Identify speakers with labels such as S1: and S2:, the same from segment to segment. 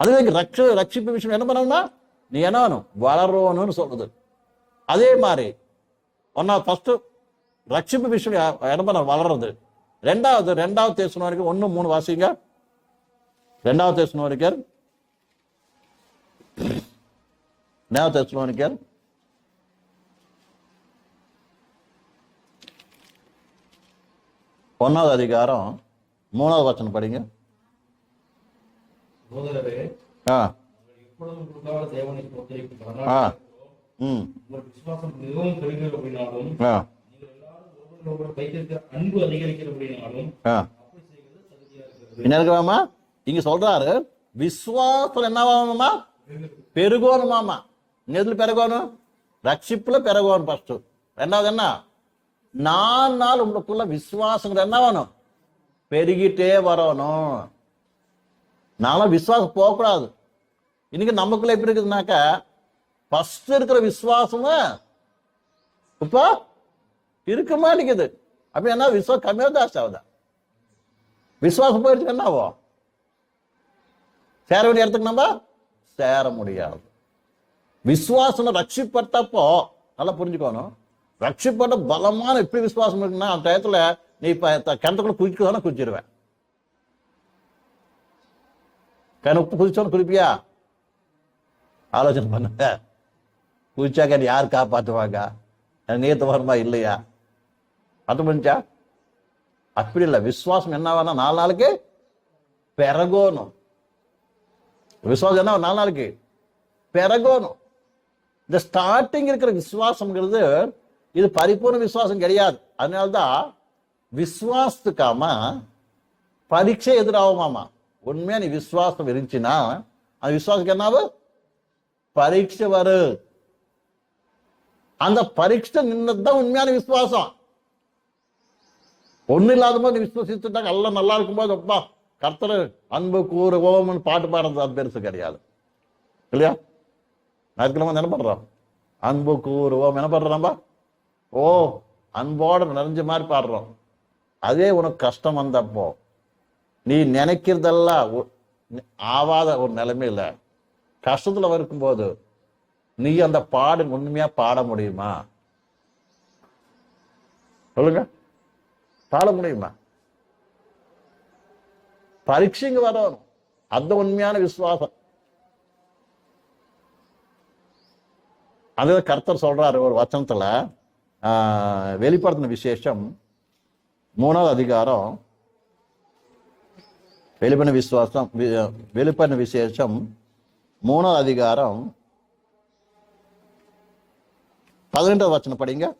S1: அதுவே ரட்ச ரட்சிப்பு விஷயம். என்ன பண்ணணும்னா நீ என்ன வளரணும்னு சொல்றது. அதே மாதிரி ஒன்னா ஃபர்ஸ்ட் ரட்சிப்பு விஷயம் என்ன பண்ண வளர்றது. ரெண்டாவது ரெண்டாவது தேசணும் வரைக்கும் ஒன்று மூணு வாசிங்க. ரெண்டாவது தேசணும் வரைக்கும். ரெண்டாவது தேசணும் வரைக்கும். ஒன்னாவது அதிகாரம் மூணாவது வசனம் படிங்க
S2: சகோதரரே
S1: ஆ
S2: எப்பொழுதும் உங்களுக்காக தேவனை ஸ்தோத்திரிக்கும்
S1: ஆ
S2: அதனால்
S1: ம்
S2: உங்கள் விசுவாசம் மிகவும் பெருகிறபடினாலும்
S1: ஆ.
S2: நீங்கள் எல்லாரும் ஒருவரில் ஒருவர் வைத்திருக்கிற அன்பு அதிகரிக்கிறபடினாலும்
S1: ஆ.
S2: அப்படி செய்வது தகுதியா இருக்கிறது.
S1: என்ன இருக்கிறாமா இங்க சொல்றாரு விசுவாசம் என்னவாமா பெருகோணுமாமா எதுல பெருகோணும்? ரட்சிப்புல பெருகோணும் ஃபர்ஸ்ட் ரெண்டாவது என்ன? நாலு நாள் உங்களுக்குள்ள விசுவாசம் என்ன வேணும்? பெருகிட்டே வரணும். நானும் விசுவாசம் போகக்கூடாது. இன்னைக்கு நமக்குள்ள எப்படி இருக்குதுனாக்கா ஃபர்ஸ்ட் இருக்கிற விசுவாசமும் இப்போ இருக்க மாட்டேங்குது. அப்படி என்ன விசுவாசம் கம்மியாக தான் ஆகுதா விசுவாசம் போயிடுச்சு என்ன ஆகும்? சேர வேண்டிய இடத்துக்கு நம்ம சேர முடியாது. விசுவாசம் ரட்சிப்பட்டப்போ நல்லா புரிஞ்சுக்கணும். ரட்சிப்பட்ட பலமான எப்படி விசுவாசம் இருக்குன்னா அந்த டயத்தில் நீ இப்போ த- கிணத்துக்குள்ள குதிக்கணும் குதிச்சிருவேன். கிணத்து குதிச்சோன்னு குறிப்பியா ஆலோசனை பண்ணுங்க குதிச்சாக்க நீ யார் காப்பாற்றுவாங்க நீத்தவரமா இல்லையா? அது புரிஞ்சா அப்படி இல்லை. விசுவாசம் என்ன வேணா நாலு நாளைக்கு பெறகோணும் விசுவாசம் என்ன நாலு நாளைக்கு பெறகோணும் இந்த ஸ்டார்டிங் இருக்கிற விசுவாசம்ங்கிறது இது பரிபூர்ண விசுவாசம் கிடையாது. அதனால்தான் விசுவாசத்துக்காம பரீட்சை எதிராகுமாமா? உண்மையா நீ விசுவாசம் இருந்துச்சுன்னா அந்த விசுவாசத்துக்கு என்னாவு பரீட்சை வரு அந்த பரீட்சை நின்னதுதான் உண்மையான விசுவாசம். ஒண்ணு இல்லாத போது நீ விசுவசித்துட்டாங்க எல்லாம் நல்லா இருக்கும்போது அப்பா கர்த்தர் அன்பு கூறு ஓமன் பாட்டு பாடுறது அது பெருசு கிடையாது. இல்லையா? ஞாயிற்றுக்கிழமை என்ன பண்றோம்? அன்பு கூறு ஓம் என்ன பண்றோம்பா ஓ அன்போட நிறைஞ்ச மாதிரி பாடுறோம். அதே உனக்கு கஷ்டம் வந்தப்போ நீ நினைக்கிறதெல்லாம் ஆவாத ஒரு நிலைமையில கஷ்டத்துல இருக்கும்போது நீ அந்த பாடு உண்மையா பாட முடியுமா? சொல்லுங்க. பாட முடியுமா? பரீட்சைங்க வரணும். அந்த உண்மையான விசுவாசம். அது கர்த்தர் சொல்றாரு ஒரு வச்சனத்துல வெளிப்படுத்தின விசேஷம் மூணாவது அதிகாரம் விசுவாசம் வி- வெளிப்பண்ண விசேஷம் மூணாவது அதிகாரம் பதினெட்டாவது வச்சனம் படிங்க.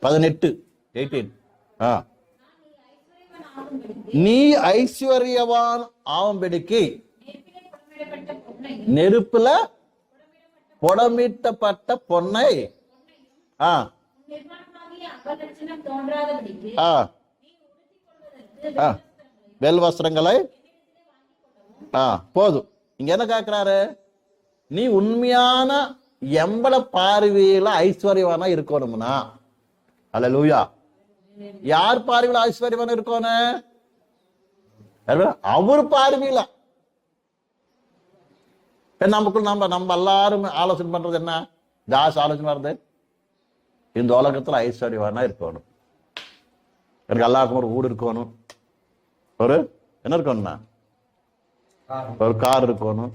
S1: பதினெட்டு. எயிட்டீன். ஆ. நீ ஐஸ்வர்யவான் ஆவம்படிக்கு நெருப்புல புடமிட்டப்பட்ட பொன்னை ஆ. ஆ. ஆ வெல் வஸ்திரங்களை? ஆ போதும். இங்க என்ன கேக்குறாரு? நீ உண்மையான எம்பள பார்வையில ஐஸ்வர்யவானா இருக்கணும்னா? அல்ல லூயா யார் பார்வையில ஐஸ்வர்யவான இருக்கணும்? அவர் பார்வையில. நமக்குள் நமக்குள்ள நம்ம நம்ம எல்லாரும் ஆலோசனை பண்றது என்ன? ஜாஸ் ஆலோசனை வருது இந்த உலகத்துல ஐஸ்வர்யவானா இருக்கணும். எனக்கு எல்லாருக்கும் ஒரு வீடு இருக்கணும். ஒரு என்ன இருக்கணும்னா? ஒரு கார் இருக்கணும்.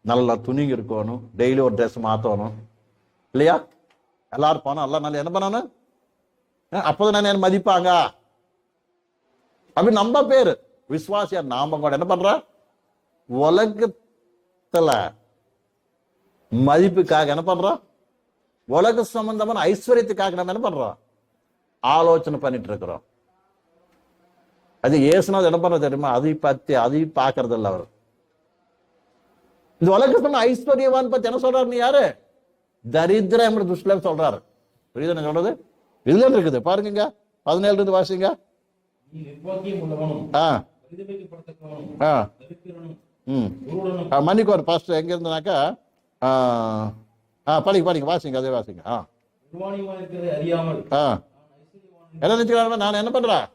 S1: நல்ல துணிங்க இருக்கணும். டெய்லி ஒரு ட்ரெஸ் மாத்தணும். இல்லையா? எல்லாரும் போனோம் எல்லாம் நல்லா என்ன பண்ணணும்? அப்பதான் அப்போதான் என்ன மதிப்பாங்க? அப்படி நம்ம பேரு. விசுவாசியா நாம கூட என்ன பண்ற உலகத்துல மதிப்புக்காக என்ன பண்றோம்? உலக சம்பந்தமான ஐஸ்வர்யத்துக்காக நம்ம என்ன பண்றோம்? ஆலோசனை பண்ணிட்டு இருக்கிறோம். அது ஏசுனாது என்ன பண்றது தெரியுமா? அதை பத்தி அதை பார்க்கறது இல்ல அவர். இந்த உலகத்துல ஐஸ்வர்யவான் பத்தி என்ன சொல்றாரு நீ யாரு? தரித்திரம் என்ற துஷ்டில சொல்றாரு. புரியுது நான் சொல்றது? இதுல இருக்குது? பாருங்க பதினேழுல இருந்து வாசிங்க.
S2: நீ நிர்வாகியம் உள்ளவனும்
S1: ஆ.
S2: பரிதபிக்கப்படத்தக்கவனும்
S1: ஆ.
S2: தரித்திரனும்
S1: ம்.
S2: குருடனும்
S1: ஆ, மன்னிக்கோர் ஃபர்ஸ்ட் எங்க ஆ படிங்க படிங்க. வாசிங்க அதே வாசிங்க. ஆ. என்ன நினைச்சுக்கிறாங்க நான் என்ன பண்றேன்?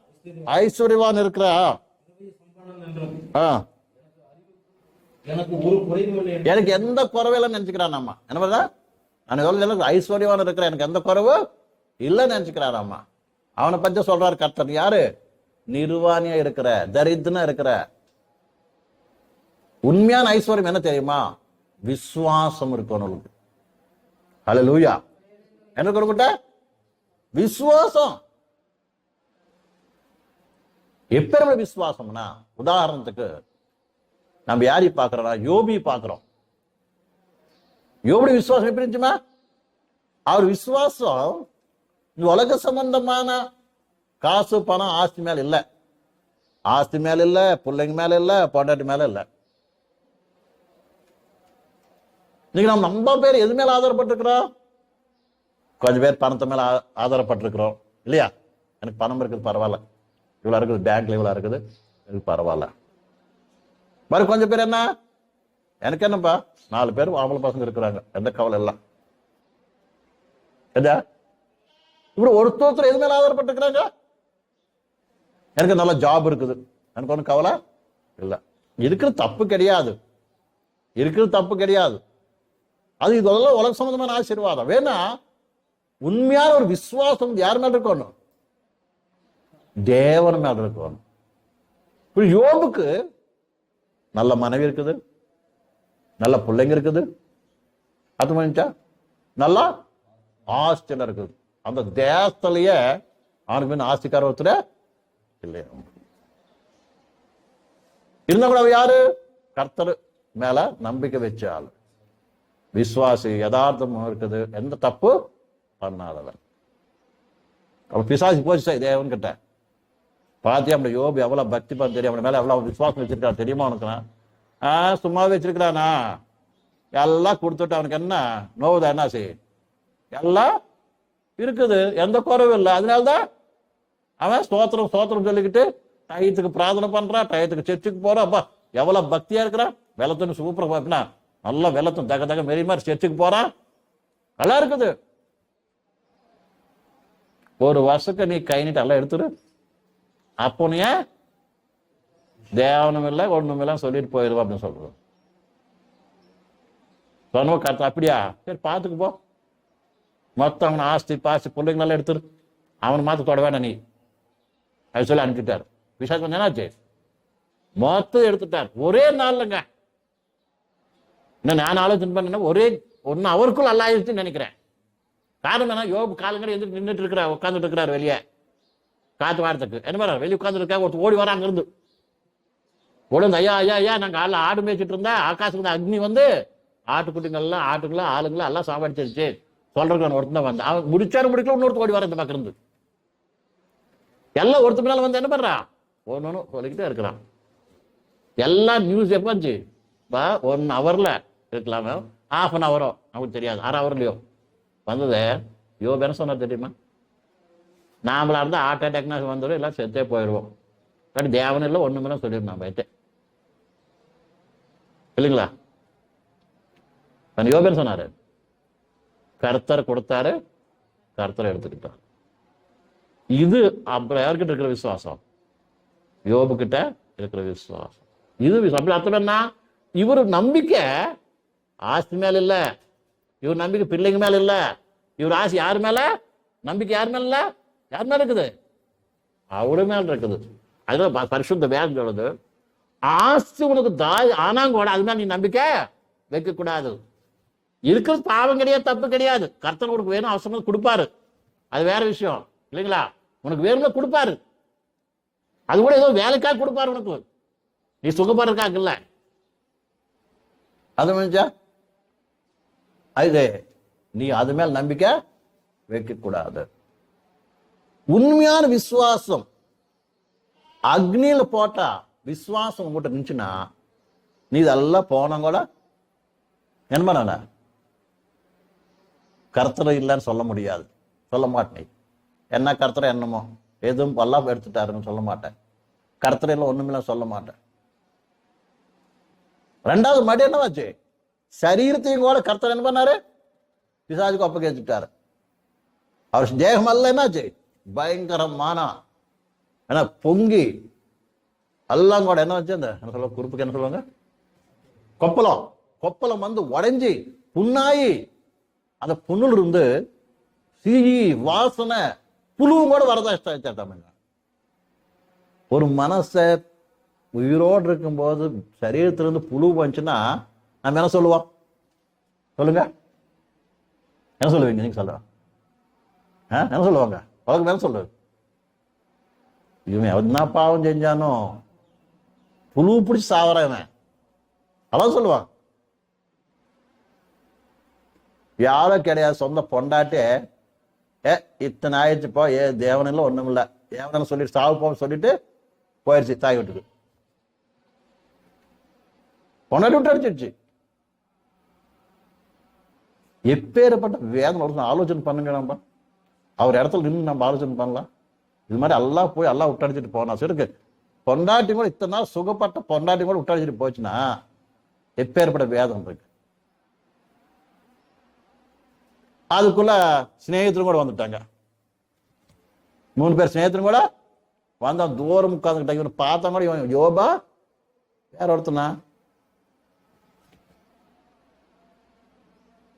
S1: ஐஸ்வர்யவான் இருக்கிறா?
S2: எனக்கு
S1: எந்த குறவில்லைன்னு நினைச்சுக்கிறான் அம்மா? என்ன பண்ணுறா நான் எனக்கு ஐஸ்வர்யவான இருக்கிறேன். எனக்கு எந்த குறைவு இல்லைன்னு நினைச்சுக்கிறான் அம்மா. அவனை பத்தி சொல்றாரு கர்த்தர். யாரு? நிர்வாணியா இருக்கிற தரித்திரனா இருக்கிற. உண்மையான ஐஸ்வர்யம் என்ன தெரியுமா? விசுவாசம் இருக்கணும் ஹலோ லூயா என்ன கொடுக்கிட்ட விசுவாசம். எப்பேற்பட்ட விசுவாசம்னா உதாரணத்துக்கு நம்ம யாரி பார்க்கிறோம்னா யோபி பார்க்கிறோம். யோபி விசுவாசம் எப்படி இருந்துச்சுமா அவர் விசுவாசம் இந்த உலக சம்பந்தமான காசு பணம் ஆஸ்தி மேல இல்ல. ஆஸ்தி மேல இல்ல பிள்ளைங்க மேல இல்ல பொண்டாட்டி மேல இல்ல. இன்னைக்கு நம்ம ரொம்ப பேர் எது மேல ஆதாரப்பட்டிருக்கிறோம்? கொஞ்சம் பேர் பணத்து மேல ஆதாரப்பட்டிருக்கிறோம். இல்லையா? எனக்கு பணம் இருக்குது பரவாயில்ல. இவ்வளவு இருக்குது பேங்க்ல இவ்வளவு இருக்குது. எனக்கு பரவாயில்ல. மறு கொஞ்சம் பேர் என்ன? எனக்கு என்னப்பா? நாலு பேர் ஆம்பளை பசங்க இருக்கிறாங்க. எந்த கவலை இல்லை. எதா இப்படி ஒருத்தர் எது மேல ஆதாரப்பட்டிருக்கிறாங்க? எனக்கு நல்ல ஜாப் இருக்குது. எனக்கு ஒன்றும் கவலை இல்லை. இருக்கிறது தப்பு கிடையாது. இருக்கிறது தப்பு கிடையாது. அது இதெல்லாம் உலக சம்பந்தமான ஆசீர்வாதம். வேணா உண்மையான ஒரு விசுவாசம் யார் மேல இருக்கணும்? தேவன் மேல இருக்கணும். இப்ப யோபுக்கு நல்ல மனைவி இருக்குது நல்ல பிள்ளைங்க இருக்குது. அது பண்ணிச்சா நல்லா ஆஸ்தில இருக்குது. அந்த தேசத்திலேயே ஆணுக்கு ஆஸ்திக்கார ஒருத்தர் இல்லையா இருந்தா கூட யாரு? கர்த்தர் மேல நம்பிக்கை வச்ச ஆள். விசுவாசி யதார்த்தமும் இருக்குது. எந்த தப்பு பண்ணாதவன். அவன் பிசாசி போச்சு தேவன் கிட்ட பார்த்தியா அப்படி யோபு எவ்வளோ பக்தி பண்ண தெரியும் அவன் மேலே எவ்வளோ விசுவாசம் வச்சிருக்கான் தெரியுமா அவனுக்கு ஆ சும்மா வச்சிருக்கிறானா? எல்லாம் கொடுத்துட்டு அவனுக்கு என்ன? நோவுதா என்ன செய் எல்லாம் இருக்குது எந்த குறைவும் இல்லை. அதனால்தான் அவன் ஸ்தோத்திரம் ஸ்தோத்திரம் சொல்லிக்கிட்டு டயத்துக்கு பிரார்த்தனை பண்றான் டயத்துக்கு சர்ச்சுக்கு போறான் அப்பா எவ்வளவு பக்தியா இருக்கிறான் வெள்ளத்துன்னு சூப்பராக பாப்பினா நல்லா வெள்ளத்தும் தக தக மெரி மாதிரி சர்ச்சுக்கு போறான் நல்லா இருக்குது. ஒரு வருஷத்துக்கு நீ கை நீட்டு எல்லாம் எடுத்துரு. அப்போ நீ தேவனும் இல்லை ஒன்றும் இல்லை சொல்லிட்டு போயிடுவா அப்படின்னு சொல்றோம். சொன்ன கருத்து அப்படியா? சரி பார்த்துக்கு போ. மொத்தம் அவனை ஆஸ்தி பாஸ்தி பிள்ளைங்களெல்லாம் நல்லா எடுத்துரு. அவனை மாத்த தொட வேணாம் நீ. அது சொல்லி அனுப்பிட்டார். விசாசம் கொஞ்சம் என்னாச்சு மொத்தம் எடுத்துட்டார். ஒரே நாள்லங்க. இன்னும் நான் ஆலோசனை பண்ணேன்னா ஒரே ஒன்று அவருக்குள் நல்லா ஆயிடுச்சுன்னு நினைக்கிறேன். காரணம் என்ன? யோபு காலங்கடை எந்திரிச்சு நின்றுட்டு இருக்கிறா உட்காந்துட்டு இருக்கிறார் வெளியே. காத்து வாரத்துக்கு. என்ன மாதிரி வெளியே உட்காந்துட்டு ஒருத்தர் ஓடி வராங்க இருந்து உடனே ஐயா ஐயா ஐயா நாங்கள் ஆள் ஆடு மேய்ச்சிட்டு இருந்தா ஆகாசத்துல அக்னி வந்து ஆட்டுக்குட்டிங்கள்லாம் ஆட்டுங்களா ஆளுங்களா எல்லாம் சாவடிச்சிருச்சு. சொல்றதுக்கு நான் ஒருத்தன் தான் வந்தேன் அவன் முடிச்சாரு முடிக்கல இன்னொருத்த ஓடி வர இந்த பக்கம் இருந்து. எல்லாம் ஒருத்தர் மேல வந்து என்ன பண்ணுறான் ஒன்னு சொல்லிக்கிட்டே இருக்கிறான். எல்லாம் நியூஸ் எப்போ வந்துச்சு? இப்போ ஒன் ஹவர்ல இருக்கலாமே. ஹாஃப் அன் ஹவரோ நமக்கு தெரியாது. அரை ஹவர்லையோ வந்தது. யோ என்ன சொன்னார் தெரியுமா? நாமளா இருந்தால் ஹார்ட் அட்டாக்னா வந்துடும் எல்லாம் செத்தே போயிடுவோம் பட் தேவன் இல்லை ஒண்ணுமே சொல்லியிருந்தான் பயத்தே இல்லைங்களா? யோகன் சொன்னாரு. கர்த்தர் கொடுத்தாரு கர்த்தரை எடுத்துக்கிட்டார். இது அப்புறம் யார்கிட்ட இருக்கிற விசுவாசம்? யோபு கிட்ட இருக்கிற விசுவாசம். இது அப்படி அர்த்தம் என்ன? இவர் நம்பிக்கை ஆஸ்தி மேல இல்ல. இவர் நம்பிக்கை பிள்ளைங்க மேல இல்ல. இவர் ஆசை யார் மேல? நம்பிக்கை யார் மேல இல்ல? யார் மேல இருக்குது? அவரு மேல இருக்குது. அதுதான் பரிசுத்த வேதம் சொல்லுது ஆஸ்தி உனக்கு தாய் ஆனா கூட அது மேல நீ நம்பிக்கை வைக்க கூடாது இருக்கிறது பாவம் கிடையாது தப்பு கிடையாது. கர்த்தர் உனக்கு வேணும் அவசரம் கொடுப்பாரு. அது வேற விஷயம். இல்லைங்களா? உனக்கு வேணும்னா கொடுப்பாரு. அது கூட ஏதோ வேலைக்காக கொடுப்பாரு உனக்கு. நீ சுகப்படுறதுக்காக இல்ல. அது முடிஞ்சா? அது நீ அது மேல் நம்பிக்கை வைக்க கூடாது உண்மையான விசுவாசம். அக்னியில போட்டா விசுவாசம் உங்ககிட்ட நின்றுச்சுன்னா நீ இதெல்லாம் போனா கூட என்ன பண்ண கருத்தரை இல்லைன்னு சொல்ல முடியாது. சொல்ல மாட்டேன். என்ன கருத்தரை என்னமோ? எதுவும் எல்லாம் எடுத்துட்டாருன்னு சொல்ல மாட்டேன். கர்த்தர் இல்லை ஒண்ணுமில்ல சொல்ல மாட்டேன். ரெண்டாவது மடி என்னவாச்சு? சரீரத்தையும் கூட கர்த்தர் என்ன பண்ணாரு? பிசாஜுக்கு ஒப்பகேச்சுட்டாரு அவர் தேகம் அல்ல என்னாச்சு? பயங்கரமான ஏன்னா பொங்கி. எல்லாம் கூட என்ன வச்சு அந்த என்ன சொல்ல குறுப்புக்கு என்ன சொல்லுவாங்க? கொப்பளம். கொப்பளம் வந்து உடைஞ்சி புண்ணாயி. அந்த புண்ணுல இருந்து சீயி வாசனை புழுவும் கூட வரதா இஷ்டம் ஒரு மனசை உயிரோடு இருக்கும்போது சரீரத்திலிருந்து புழு வந்துச்சுன்னா நம்ம என்ன சொல்லுவோம்? சொல்லுங்க. என்ன சொல்லுவீங்க நீங்க சொல்லுங்க. என்ன சொல்லுவாங்க? உலகம் என்ன சொல்லு இவன் என்ன பாவம் செஞ்சானோ? புழு பிடிச்சி சாவறான் இவன். அதான் சொல்லுவான். யாரோ கிடையாது சொந்த பொண்டாட்டே. ஏ இத்தனை ஆயிடுச்சு ஏ தேவனில் ஒண்ணும் இல்ல தேவனில் சொல்லிட்டு சாவு போ சொல்லிட்டு போயிடுச்சு தாய் வீட்டுக்கு. பொண்டாட்டி விட்டு அடிச்சிடுச்சு எப்பேற்பட்ட வேதனை ஆலோசனை பண்ணுங்க நம்ம. அவர் இடத்துல நின்று நம்ம ஆலோசனை பண்ணலாம். இது மாதிரி எல்லாம் போய் எல்லாம் விட்டடிச்சிட்டு போனா சரி பொண்டாட்டி கூட இத்தனை நாள் சுகப்பட்ட பொண்டாட்டி கூட விட்டடிச்சிட்டு போச்சுன்னா எப்பேற்பட்ட வேதம் இருக்கு? அதுக்குள்ள சிநேகிதரும் கூட வந்துட்டாங்க. மூணு பேர் சிநேகத்திலும் கூட வந்தான் தூரம் உட்காந்துக்கிட்டாங்க இவன் பார்த்தா கூட இவன் யோபா வேற ஒருத்தனா?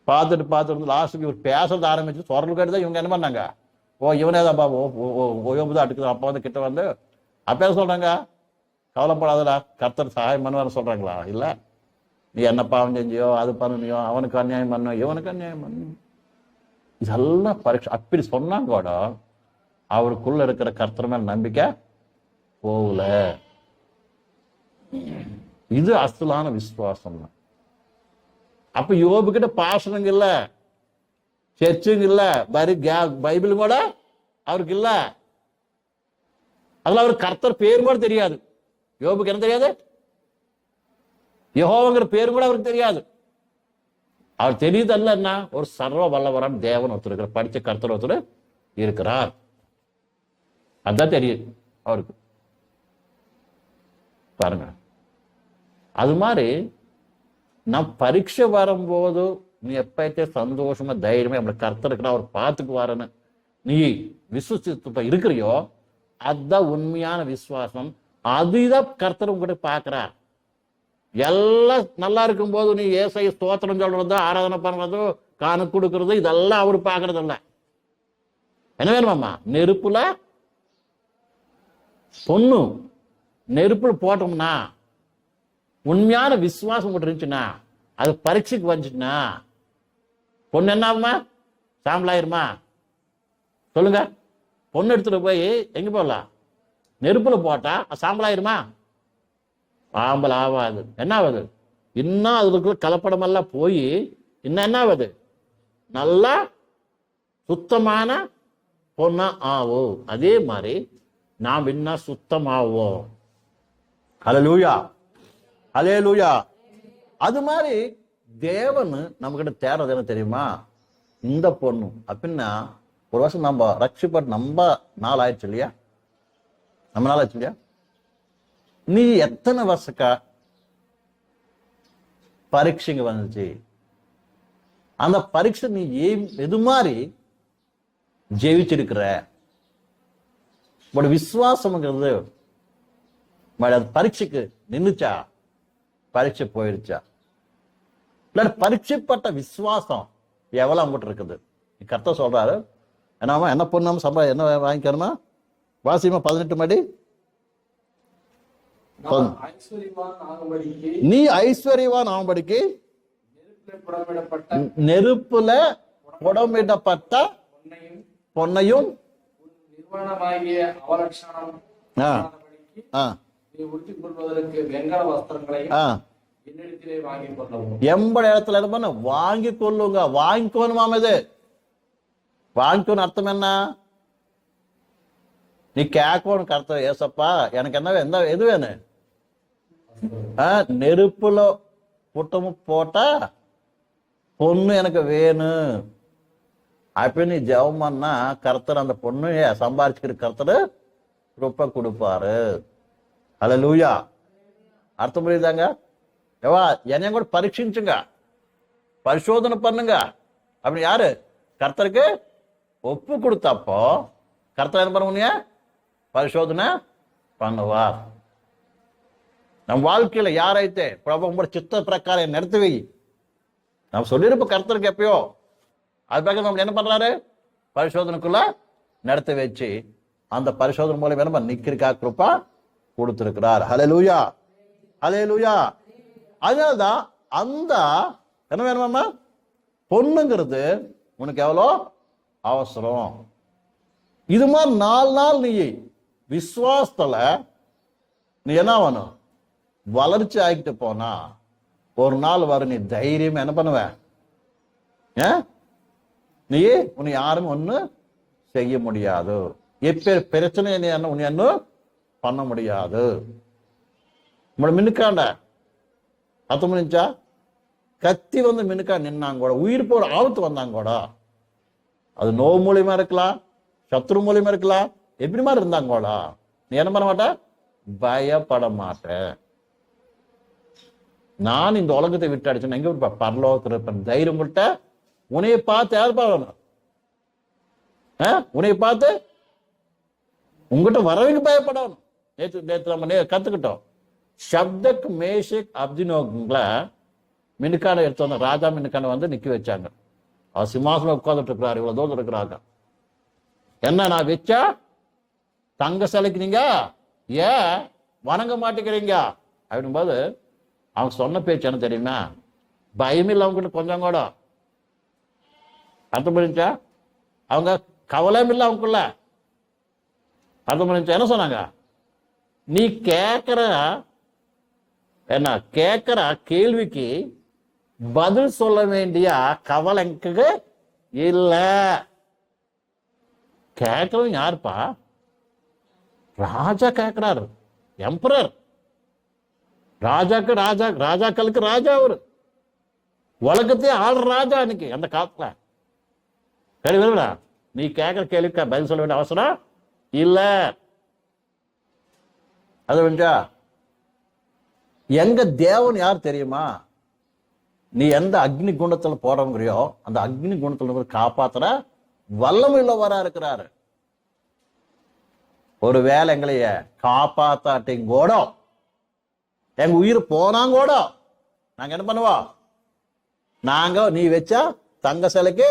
S1: பார்த்துட்டு பார்த்துட்டு லாஸ்ட்டுக்கு இவர் பேசுறது ஆரம்பிச்சு சொரல் கேட்டு தான் இவங்க என்ன பண்ணாங்க? ஓ இவனே தான் பாபு ஓ ஓ, ஓ ஓயோபு தான் அடுக்குது அப்போ வந்து கிட்ட வந்து அப்பே என்ன சொல்றாங்க? கவலைப்படாதடா கர்த்தர் சகாயம் பண்ணுவார் சொல்றாங்களா? இல்லை. நீ என்ன பாவம் செஞ்சியோ அது பண்ணியோ அவனுக்கு அநியாயம் பண்ணும் இவனுக்கு அநியாயம் பண்ணும் இதெல்லாம் பரீட்சை அப்படி சொன்னாங்க கூட அவருக்குள்ள இருக்கிற கர்த்தர் மேல நம்பிக்கை போகல. இது அசலான விசுவாசம் தான் அப்ப யோபு கிட்ட பாசனங்க இல்ல சர்ச்சுங்க இல்ல பரி பைபிளும் கூட அவருக்கு இல்ல அதுல அவர் கர்த்தர் பேர் கூட தெரியாது. யோபுக்கு என்ன தெரியாது? யோகோங்கிற பேர் கூட அவருக்கு தெரியாது. அவர் தெரியுதல்ல என்ன? ஒரு சர்வ வல்லவரான் தேவன் ஒருத்தர் இருக்கிறார். படிச்ச கர்த்தர் ஒருத்தர் இருக்கிறார். அதான் தெரியுது அவருக்கு. பாருங்க. அது மாதிரி நான் பரீட்சை வரும்போது நீ எப்பயத்தே சந்தோஷமா தைரியமா நம்மளை கர்த்தருக்குனா அவர் பார்த்துக்குவாருன்னு நீ விசுவசித்துவ இருக்கிறியோ அதுதான் உண்மையான விசுவாசம். அதுதான் கர்த்தர் உங்ககிட்ட பார்க்குறார். எல்லாம் நல்லா இருக்கும்போது நீ ஏசை ஸ்தோத்திரம் சொல்றதோ ஆராதனை பண்ணுறதோ காணு கொடுக்கறது இதெல்லாம் அவர் பார்க்கறது இல்லை என்ன வேணுமாம்மா நெருப்புல? பொண்ணு. நெருப்புல போட்டோம்னா உண்மையான விசுவாசம் உங்கள்கிட்ட இருந்துச்சுன்னா அது பரீட்சைக்கு வந்துச்சுன்னா பொண்ணு என்ன ஆகுமா? சாம்பலாயிருமா? சொல்லுங்க. பொண்ணு எடுத்துட்டு போய் எங்க போகலாம் நெருப்புல போட்டா சாம்பலாயிருமா? சாம்பல் ஆகாது என்ன ஆகுது இன்னும் அதுக்குள்ள கலப்படமெல்லாம் போய் இன்னும் என்ன ஆகுது நல்லா சுத்தமான பொண்ணா ஆகும் அதே மாதிரி நாம் இன்னும் சுத்தமாவோம். ஹalleluya. லூயா அது மாதிரி தேவன் நம்மகிட்ட தேடுறது என்ன தெரியுமா? இந்த பொண்ணு. அப்படின்னா ஒரு வருஷம் நம்ம ரட்சிப்பட்டு நம்ம நாள் ஆயிடுச்சு இல்லையா? நம்ம நாள் ஆயிடுச்சு இல்லையா? நீ எத்தனை வருஷக்கா பரீட்சைங்க வந்துச்சு? அந்த பரீட்சை நீ ஏ- எது மாதிரி ஜெயிச்சிருக்கிற? உங்களோட விசுவாசம்ங்கிறது அது பரீட்சைக்கு நின்றுச்சா பரீட்சை போயிடுச்சா இல்லாட்டி பரீட்சைப்பட்ட விசுவாசம் எவ்வளவு அவங்ககிட்ட இருக்குது? கர்த்தர் சொல்றாரு என்னமா என்ன பொண்ணாம சம்பளம் என்ன வாங்கிக்கணுமா? வாசியமா பதினெட்டு மடி? நீ ஐஸ்வர்யவான் ஆகும்படிக்கு
S2: நெருப்பிலே புடமிடப்பட்ட பொன்னையும்
S1: ஆ. ஆ, எம்பட இடத்துல பண்ண? வாங்கி கொள்ளுங்க. வாங்கிக்கோணுமாம் இது. வாங்கிக்கணும் அர்த்தம் என்ன? நீ கேட்கணும் கருத்து ஏசப்பா. எனக்கு என்ன என்ன எது வேணும் ஆ, நெருப்புல புட்டமும் போட்டா பொண்ணு எனக்கு வேணும் அப்படி நீ ஜெபம் பண்ணா கர்த்தர் அந்த பொண்ணு சம்பாரிச்சுக்கிற கர்த்தர் ரொம்ப கொடுப்பாரு. அல்ல லூயா அர்த்தம் புரியுதாங்க ஏவா என்னையும் கூட பரீட்சிச்சுங்க பரிசோதனை பண்ணுங்க. அப்படி யாரு? கர்த்தருக்கு ஒப்பு கொடுத்தப்போ கர்த்தர் என்ன பண்ணுவீங்க பரிசோதனை பண்ணுவார். நம்ம வாழ்க்கையில யாரைத்தே பிரபு உங்களோட சித்த பிரகாரம் நடத்துவி நம்ம சொல்லியிருப்போம் கர்த்தருக்கு எப்பயோ. அது பிறகு நம்ம என்ன பண்றாரு? பரிசோதனைக்குள்ள நடத்தி வச்சு அந்த பரிசோதனை மூலம் என்ன நிக்கிறக்கா கிருப்பா கொடுத்திருக்கிறார். ஹலலூயா ஹலலூயா அதனால்தான் அந்த என்ன வேணுமாம்மா பொண்ணுங்கிறது உனக்கு எவ்வளோ? அவசரம். இது மாதிரி நாலு நாள் நீ விசுவாசத்துல நீ என்ன வேணும் வளர்ச்சி ஆகிட்டு போனா ஒரு நாள் வரும் நீ தைரியம் என்ன பண்ணுவ? ஏ? நீ உன்னை யாரும் ஒன்று செய்ய முடியாது. எப்ப பிரச்சனை நீ என்ன உன்னை என்ன பண்ண முடியாது. உங்களோட மினுக்காண்ட அர்த்தம் முடிஞ்சா கத்தி வந்து மினுக்கா நின்னாங்க கூட உயிர் போற ஆபத்து வந்தாங்க கூட அது நோவு மூலியமா இருக்கலாம் சத்ரு மூலியமா இருக்கலாம் எப்படி மாதிரி இருந்தாங்க கூட நீ என்ன பண்ண மாட்ட? பயப்பட மாட்டேன் நான் இந்த உலகத்தை விட்டு அடிச்சேன் எங்க இருப்ப? பரலோகத்தில் இருப்பேன். தைரியம் விட்ட உன்னைய பார்த்து யார் பாக்கணும் உன்னைய பார்த்து உங்ககிட்ட வரவங்க பயப்படணும் நேற்று நேற்று நம்ம நே சப்தக் மேஷக் அப்தினோங்களை மினுக்கான எடுத்து வந்த ராஜா மினுக்கான வந்து நிற்க வச்சாங்க. அவர் சிம்மாசனம் உட்கார்ந்துட்டு இருக்கிறாரு இவ்வளோ தூரம் இருக்கிறாங்க. என்ன நான் வச்சா? தங்க சிலைக்கு ஏன்? வணங்க மாட்டேங்கிறீங்க? அப்படின்போது அவங்க சொன்ன பேச்சு என்ன தெரியுமா? பயமில்லை அவங்க கொஞ்சம் கூட. அர்த்தம் புரிஞ்சா அவங்க கவலையும் இல்லை அவங்களுக்குள்ள. அர்த்தம் புரிஞ்சா என்ன சொன்னாங்க? நீ கேட்கிற என்ன கேட்கிற கேள்விக்கு பதில் சொல்ல வேண்டிய கவலைக்கு இல்லை இல்ல. கேட்கறவன் யாருப்பா? ராஜா கேட்கிறாரு எம்பரர். ராஜாக்கு ராஜா ராஜாக்களுக்கு ராஜா அவரு. உலகத்தையே ஆள் ராஜா அன்னைக்கு அந்த காலத்துல. சரி நீ கேட்கிற கேள்விக்கு பதில் சொல்ல வேண்டிய அவசரம் இல்லை. அது வேண்டா எங்க தேவன் யார் தெரியுமா? நீ எந்த அக்னி குண்டத்துல போறவங்கிறியோ அந்த அக்னி குண்டத்துல காப்பாத்துற காப்பாத்துற இல்லவரா இருக்கிறாரு. ஒரு வேலை எங்களைய காப்பாத்தாட்டிங் கூட. எங்க உயிர் போனாங்கூட நாங்க என்ன பண்ணுவோம்? நாங்க நீ வச்சா தங்க சிலைக்கு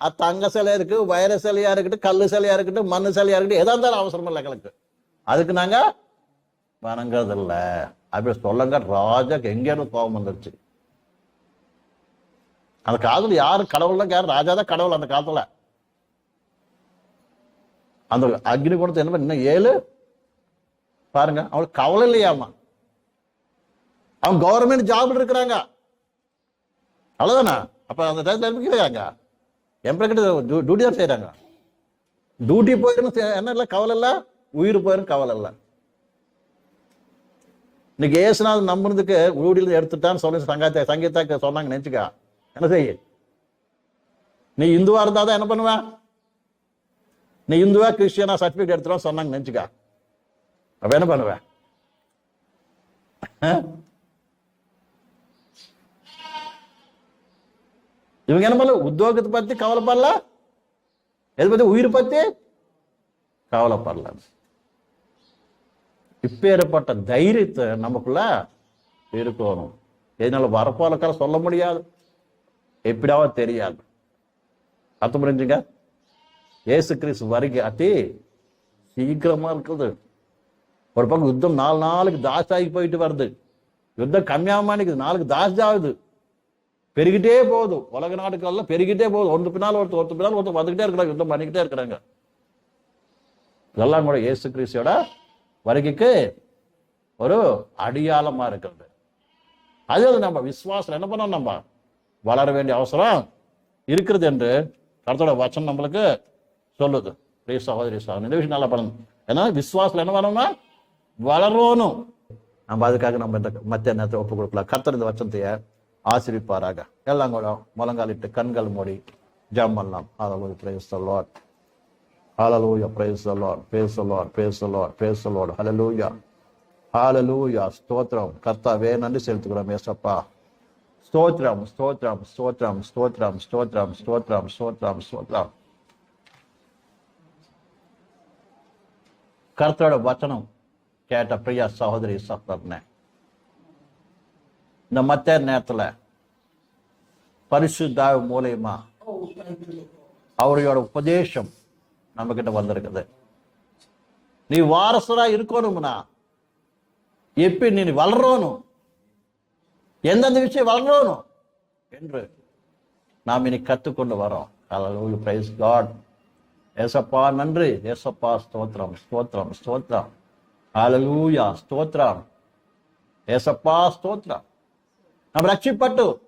S1: அது தங்க சிலை இருக்கு வைர சிலையா இருக்கட்டும் கல்லு சிலையா இருக்கட்டும் மண்ணு சிலையா இருக்கட்டும் எதா இருந்தாலும் அவசரம் இல்லை எங்களுக்கு. அதுக்கு நாங்க வணங்குறதில்ல. அப்படி சொல்லுங்க ராஜாக்கு எங்க கோபம் வந்துருச்சு. அந்த காலத்துல யாரு? கடவுள் தான் யாரு? ராஜா தான் கடவுள் அந்த காலத்துல. அந்த அக்னி குணத்தை என்ன பண்ண இன்னும் ஏழு? பாருங்க அவங்களுக்கு கவலை இல்லையாமா அவன். கவர்மெண்ட் ஜாப் இருக்கிறாங்க. அவ்வளவுதானா? அப்ப அந்த டயத்துல இருக்கிறாங்க எம்பளை கிட்ட டியூட்டி தான் செய்யறாங்க டியூட்டி போயிடும் என்ன இல்லை? கவலை இல்லை. உயிர் போயிடும் கவலை இல்லை. இன்னைக்கு ஏசுநாதன் நம்புறதுக்கு ஊடியில எடுத்துட்டான்னு சொல்லி சங்கத்தை சங்கீதாக்கு சொன்னாங்க நினைச்சுக்கா. என்ன செய்ய நீ இந்துவா இருந்தா தான் என்ன பண்ணுவ? நீ இந்துவா கிறிஸ்டியனா சர்டிபிகேட் எடுத்துருவா சொன்னாங்க நினைச்சுக்கா. அப்ப என்ன பண்ணுவ? இவங்க என்ன பண்ணல? உத்தியோகத்தை பத்தி கவலைப்படல? எது பத்தி? உயிர் பத்தி? கவலைப்படல. இப்பேற்பட்ட தைரியத்தை நமக்குள்ள இருக்கணும். இதனால வரப்போல சொல்ல முடியாது. எப்படியாவது தெரியாது. அர்த்தம் புரிஞ்சுங்க? ஏசு கிறிஸ்து வருகை அத்தி சீக்கிரமா இருக்குது. ஒரு பக்கம் யுத்தம் நாலு நாளுக்கு தாசாகி போயிட்டு வருது. யுத்தம் கம்மியாம நிக்குது நாளுக்கு தாஸ்தி ஆகுது பெருகிட்டே போகுது. உலக நாடுகள்லாம் பெருகிட்டே போகுது. ஒன்று பின்னால் ஒருத்தர் ஒருத்தர் பின்னால் ஒருத்தர் வந்துகிட்டே இருக்கிறாங்க யுத்தம் பண்ணிக்கிட்டே இருக்கிறாங்க. இதெல்லாம் கூட இயேசு கிறிஸ்தியோட வருகைக்கு ஒரு அடியாளமா இருக்கிறது. அது அது நம்ம விசுவாசம் என்ன பண்ணோம் நம்ம? வளர வேண்டிய அவசரம் இருக்கிறது என்று கருத்தோட வச்சனம் நம்மளுக்கு சொல்லுது. ரீ சகோதரி சகோதரி இந்த விஷயம் நல்லா பண்ணணும். ஏன்னா விசுவாசத்துல என்ன பண்ணணும்னா வளரணும். நம்ம அதுக்காக நம்ம இந்த மத்திய நேரத்தை ஒப்பு கொடுக்கலாம். கர்த்தர் இந்த வச்சனத்தைய ஆசிரிப்பாராக. எல்லாம் கூட முழங்காலிட்டு கண்கள் மூடி ஜம் பண்ணலாம். அதை praise lord Hallelujah. Praise the Lord. Praise the Lord. Praise the Lord. Praise the Lord. Hallelujah. Hallelujah. ஸ்தோத்திரம் கர்த்தாவே நன்றி செலுத்துகிறோம் ஏசப்பா ஸ்தோத்திரம் ஸ்தோத்திரம் ஸ்தோத்திரம் ஸ்தோத்திரம் ஸ்தோத்திரம் ஸ்தோத்திரம் ஸ்தோத்திரம் ஸ்தோத்திரம் கர்த்தரோட வச்சனம் கேட்ட பிரியா சகோதரி சகோதரனே இந்த மத்த நேரத்துல பரிசுத்தாவ மூலியமா அவரோட உபதேசம் நம்ம கிட்ட வந்திருக்குது. நீ வாரசரா இருக்கணும்னா எப்படி நீ வளரணும்? எந்தெந்த விஷயம் வளரணும்? என்று நாம் இனி கற்றுக்கொண்டு வரோம். Hallelujah, பிரைஸ் காட் ஏசப்பா நன்றி. ஏசப்பா ஸ்தோத்திரம் ஸ்தோத்திரம் ஸ்தோத்திரம். அலலூயா ஸ்தோத்திரம். ஏசப்பா ஸ்தோத்திரம். நம்ம ரட்சிப்பட்டு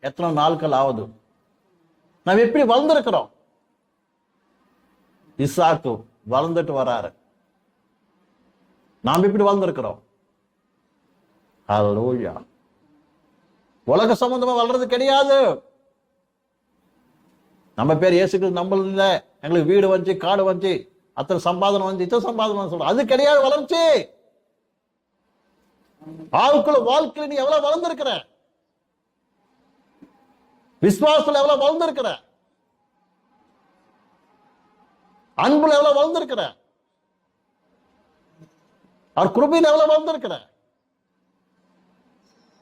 S1: எத்தனை நாட்கள் ஆகுது நாம் எப்படி வளர்ந்துருக்கிறோம்? இசாக்கு வளர்ந்துட்டு வராரு. நாம் எப்படி வளர்ந்துருக்கிறோம். ஹalleluya. உலக சம்பந்தமா வளர்றது கிடையாது. நம்ம பேர் இயேசுக்கு நம்மளது இல்ல. எங்களுக்கு வீடு வந்துச்சு காடு வந்துச்சு அத்தனை சம்பாதனம் வந்து இத்தனை சம்பாதனை சொல்றோம். அது கிடையாது வளர்ச்சி. ஆளுக்குள்ள வாழ்க்கையில நீ எவ்வளவு வளர்ந்திருக்கிற? விசுவாசத்துல எவ்வளவு வளர்ந்துருக்கிற? அன்புல எவ்வளவு வளர்ந்துருக்கிற அவர் குருபையில எவ்வளவு வளர்ந்திருக்கிற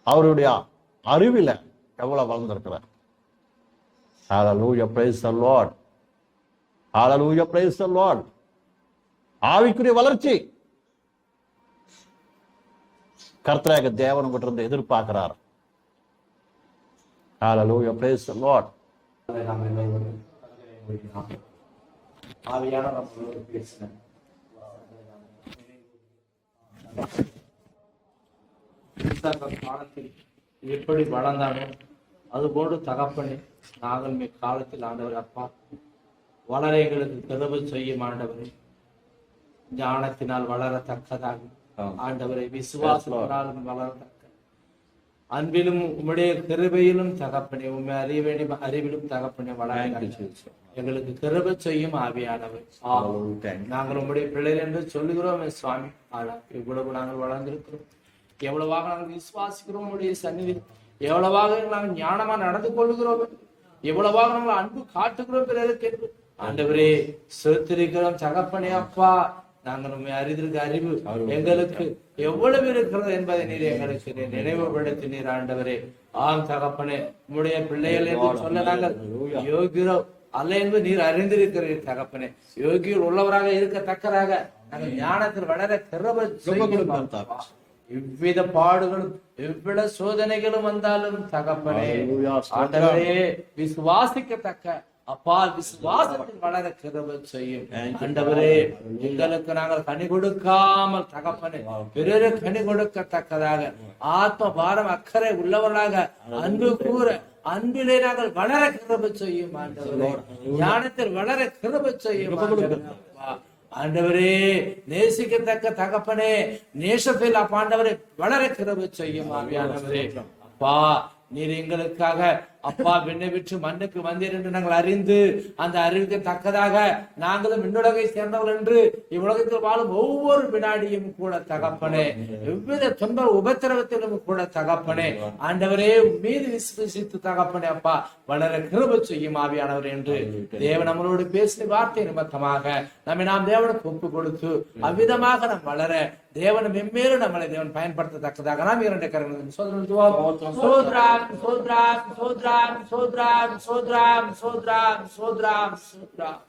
S1: அவருடைய அறிவில எவ்வளவு வளர்ந்திருக்கிற Hallelujah, praise the Lord. Hallelujah, praise the Lord. ஆவிக்குரிய வளர்ச்சி கர்த்தராக தேவன் உங்ககிட்ட இருந்து எதிர்பார்க்கிறார் Hallelujah, praise the Lord.
S2: ஆவியான நம்மளோடு பேசின காலத்தில் எப்படி வளர்ந்தானோ அதுபோன்று தகப்பனே நாங்கள் மீ காலத்தில் ஆண்டவர் அப்பா வளர எங்களுக்கு கிருபை செய்யும் ஆண்டவரே. ஞானத்தினால் வளரத்தக்கதாக ஆண்டவரை விசுவாசத்தினாலும் வளரத்தக்க அன்பிலும் உம்முடைய கிருபையிலும் தகப்பனே உண்மை அறிய வேண்டிய அறிவிலும் தகப்பனே வளர எங்களுக்கு கிருபை செய்யும் ஆவியானவர். நாங்கள் உம்முடைய பிள்ளைகள் என்று சொல்லுகிறோம் சுவாமி. ஆனால் இவ்வளவு நாங்கள் வளர்ந்திருக்கிறோம். எவ்வளவாக நாங்கள் விசுவாசிக்கிறோம் உம்முடைய சந்நிதி எவ்வளவாக நாங்கள் ஞானமா நடந்து கொள்ளுகிறோம். எவ்வளவாக நாங்கள் அன்பு காட்டுகிறோம் பிறருக்கு ஆண்டவரே செலுத்திருக்கிறோம் தகப்பனே அப்பா. நாங்கள் உண்மை அறிந்திருக்க அறிவு எங்களுக்கு எவ்வளவு இருக்கிறது என்பதை நீர் எங்களுக்கு நீர் நினைவுபடுத்தி நீர் ஆண்டவரே. ஆம் தகப்பனே உம்முடைய பிள்ளைகள் என்று சொல்ல நாங்கள் யோகிரோ அல்ல என்பது நீர் அறிந்திருக்கிறீர் தகப்பனே. யோகியில் உள்ளவராக இருக்கத்தக்கதாக நாங்கள் ஞானத்தில் வளர கிருபை. எவ்வித பாடுகளும் எவ்வித சோதனைகளும் வந்தாலும் தகப்பனே. ஆண்டவரே விசுவாசிக்கத்தக்க அப்பா விசுவாசத்தில் வளர கிருபை செய்யும். ஆண்டவரே எங்களுக்கு நாங்கள் கனி கொடுக்காமல் தகப்பனே பிறரு கனி கொடுக்கத்தக்கதாக ஆத்ம பாரம் அக்கறை உள்ளவர்களாக அன்பு கூற அன்பிலே நாங்கள் வளர கிருபை செய்யும் ஆண்டவரே. ஞானத்தில் வளர கிருபை செய்யும் ஆண்டவரே. நேசிக்கத்தக்க தகப்பனே நேசத்தில் ஆண்டவரே வளர கிருபை செய்யும் ஆவியானவரே. அப்பா நீர் எங்களுக்காக அப்பா விண்ணை விற்று மண்ணுக்கு வந்தீர் என்று நாங்கள் அறிந்து அந்த அறிவுக்கு தக்கதாக நாங்களும் விண்ணுலகை சேர்ந்தவர்கள் என்று இவ்வுலகத்தில் வாழும் ஒவ்வொரு வினாடியும் கூட தகப்பனே எவ்வித துன்ப உபத்திரவத்திலும் கூட தகப்பனே ஆண்டவரே மீது விசுவசித்து தகப்பனே அப்பா வளர கிருப செய்யும் ஆவியானவர் என்று தேவன் நம்மளோடு பேசின வார்த்தை நிமித்தமாக நம்மை நாம் தேவனுக்கு ஒப்பு கொடுத்து அவ்விதமாக நாம் வளர தேவன் மெம்மேலும் நம்மளை தேவன் பயன்படுத்தத்தக்கதாக. நாம் இரண்டு கரங்கள் சோத்ரா சோத்ரா சோத்ரா சோத்ராம் சோத்ராம் சோத்ராம் சோத்ராம் சோத்ராம் சோத்ராம்.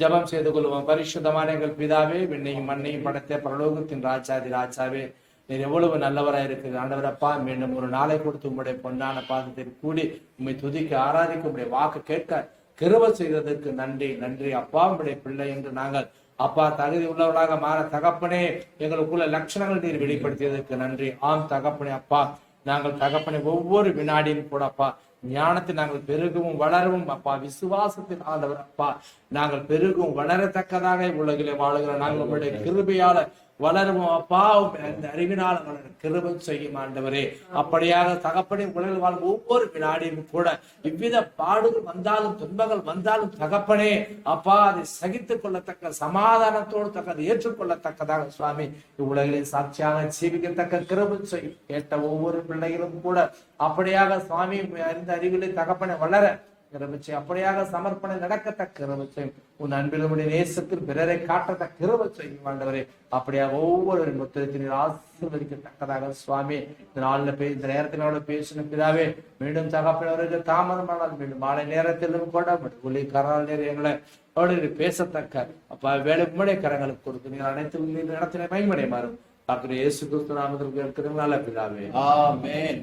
S2: ஜபம் செய்து கொள்வோம். பரிசுத்தமான எங்கள் பிதாவே விண்ணையும் மண்ணையும் படைத்த பரலோகத்தின் ராஜாதி ராஜாவே நீர் எவ்வளவு நல்லவராக இருக்குது ஆண்டவரப்பா மீண்டும் ஒரு நாளை கொடுத்து உங்களுடைய பொன்னான பாதத்தில் கூடி உண்மை துதிக்க ஆராதிக்க உடைய வாக்கு கேட்க கிருவ செய்ததற்கு நன்றி நன்றி. அப்பா உடைய பிள்ளை என்று நாங்கள் அப்பா தகுதி உள்ளவர்களாக மாற தகப்பனே எங்களுக்குள்ள லட்சணங்கள் நீர் வெளிப்படுத்தியதற்கு நன்றி. ஆம் தகப்பனே அப்பா. நாங்கள் தகப்பனை ஒவ்வொரு வினாடியும் கூட அப்பா ஞானத்தில் நாங்கள் பெருகவும் வளரவும் அப்பா விசுவாசத்தில் ஆண்டவர் அப்பா. நாங்கள் பெருகவும் வளரத்தக்கதாக உலகிலே வாழுகிற நாங்கள் உங்களுடைய கிருபையால வளரும் அப்பா இந்த அறிவினால் வளர கிருபம் செய்யும் ஆண்டவரே. அப்படியாக தகப்பனை உலகில் வாழும் ஒவ்வொரு வினாடியும் கூட இவ்வித பாடுகள் வந்தாலும் துன்பங்கள் வந்தாலும் தகப்பனே அப்பா அதை சகித்துக் கொள்ளத்தக்க சமாதானத்தோடு தக்கதை ஏற்றுக்கொள்ளத்தக்கதாக சுவாமி இவ்வுலகிலே சாட்சியாக ஜீவிக்கத்தக்க கிருபம் செய்யும். கேட்ட ஒவ்வொரு பிள்ளைகளும் கூட அப்படியாக சுவாமி அறிந்த அறிவிலே தகப்பனை வளர கிருபச்சை அப்படியாக சமர்ப்பணம் நடக்கத்தக்க கிருபச்சை உன் அன்பிலும் நேசத்தில் பிறரை காட்டத்தக்க கிருபச்சை ஆண்டவரே அப்படியாக ஒவ்வொரு முத்திரத்தினர் ஆசீர்வதிக்கத்தக்கதாக சுவாமி இந்த நாளில் பே இந்த நேரத்தில் அவளை பேசின பிதாவே மீண்டும் தகப்பினவருக்கு தாமதமானால் மீண்டும் மாலை நேரத்திலும் கூட ஒளி கரால் நேரம் எங்களை அவர்களுக்கு பேசத்தக்க அப்ப வேலை உம்முடைய கரங்களுக்கு கொடுத்து நீங்கள் அனைத்து நடத்தின மைமடை மாறும் டாக்டர் இயேசு கிறிஸ்து நாமத்திற்கு இருக்கிற பிதாவே.
S1: ஆமேன்.